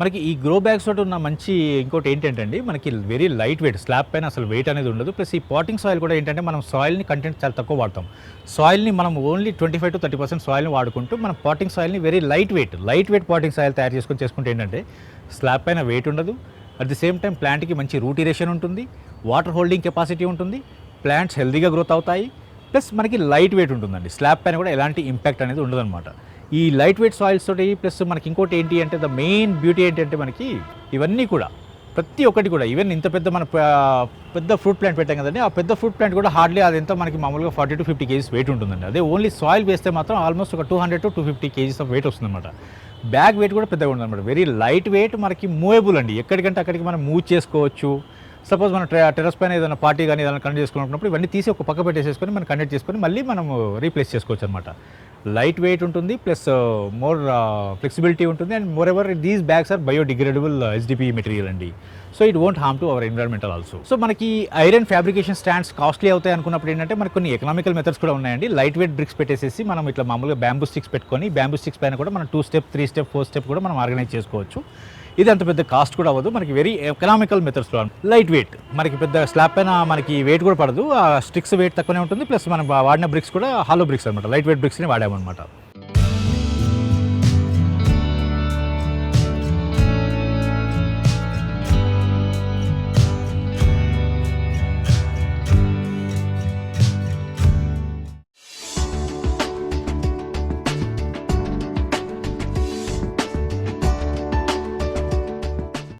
మనకి ఈ grow bags తోటి ఉన్న మంచి ఇంకోటి ఏంటంటే అండి మనకి వెరీ లైట్ వెయిట్ స్లాబ్ పైన అసలు వెయిట్ అనేది ఉండదు. ప్లస్ ఈ పాటింగ్ సాయిల్ కూడా ఏంటంటే మనం సాయిల్ని కంటెంట్ చాలా తక్కువ వాడతాం. సాయిల్ని మనం only twenty five to thirty percent సాయిల్ని వాడుకుంటూ మనం potting సాయిల్ని very light weight light weight potting soil తయారు చేసుకొని చేసుకుంటే ఏంటంటే స్లాబ్ పైన వెయిట్ ఉండదు. అట్ ది సేమ్ టైం ప్లాంట్కి మంచి రూటిరేషన్ ఉంటుంది. వాటర్ హోల్డింగ్ కెపాసిటీ ఉంటుంది. ప్లాంట్స్ హెల్దీగా గ్రోత్ అవుతాయి. ప్లస్ మనకి లైట్ వెయిట్ ఉంటుందండి. స్లాబ్ పైన కూడా ఎలాంటి ఇంపాక్ట్ అనేది ఉండదన్నమాట. ఈ లైట్ వెయిట్ సాయిల్స్ తోటి ప్లస్ మనకి ఇంకోటి ఏంటి అంటే ద మెయిన్ బ్యూటీ ఏంటంటే మనకి ఇవన్నీ కూడా ప్రతి ఒక్కటి కూడా ఈవెన్ ఇంత పెద్ద మన పెద్ద ఫ్రూట్ ప్లాంట్ పెట్టాం కదండి ఆ పెద్ద ఫ్రూట్ ప్లాంట్ కూడా హార్డ్లీ అది ఎంత మనకి మామూలుగా forty to fifty kgs weight ఉంటుందండి. అదే ఓన్లీ సాయిల్ వేస్తే మాత్రం ఆల్మోస్ట్ ఒక two hundred to two fifty kgs of weight వస్తుందన్నమాట. బ్యాగ్ వెయిట్ కూడా పెద్దగా ఉందన్నమాట వెరీ లైట్ వెయిట్ మనకి మూవేబుల్ అండి. ఎక్కడికంటే అక్కడికి మనం మూవ్ చేసుకోవచ్చు. సపోజ్ మనం టెరస్ పైన ఏదైనా పార్టీ కానీ ఏదైనా కండక్ట్ చేసుకున్నప్పుడు ఇవన్నీ తీసి ఒక పక్క పెట్టేసేసుకొని మనం కండక్ట్ చేసుకొని మళ్ళీ మనం రీప్లేస్ చేసుకోవచ్చు అనమాట లైట్ వెయిట్ ఉంటుంది ప్లస్ మోర్ ఫ్లెక్సిబిలిటీ ఉంటుంది and more ever these bags are biodegradable SDP material అండి. So it won't harm to our environmental also. So మనకి ఐరన్ ఫ్యాబ్రికేషన్ స్టాండ్స్ కాస్ట్లీ అవుతాయి అనుకున్నప్పుడు ఏంటంటే మనకి కొన్ని ఎకనామికల్ మెథడ్స్ కూడా ఉన్నాయండి. లైట్ వెయిట్ బ్రిక్స్ పెట్టేసేసి మనం ఇట్లా మామూలుగా బ్యాంబూ స్టిక్స్ పెట్టుకొని బ్యాంబూ స్టిక్స్ పైన కూడా మనం two step three step four step కూడా మనం ఆర్గనైజ్ చేసుకోవచ్చు. ఇది అంత పెద్ద కాస్ట్ కూడా అవ్వదు. మనకి వెరీ ఎకనామికల్ మెథడ్స్లో లైట్ వెయిట్ మనకి పెద్ద స్లాబ్ పైన మనకి వెయిట్ కూడా పడదు. ఆ స్టిక్స్ వెయిట్ తక్కువనే ఉంటుంది. ప్లస్ మనం వాడిన బ్రిక్స్ కూడా హాలో బ్రిక్స్ అనమాట లైట్ వెయిట్ బ్రిక్స్ని వాడామన్నమాట.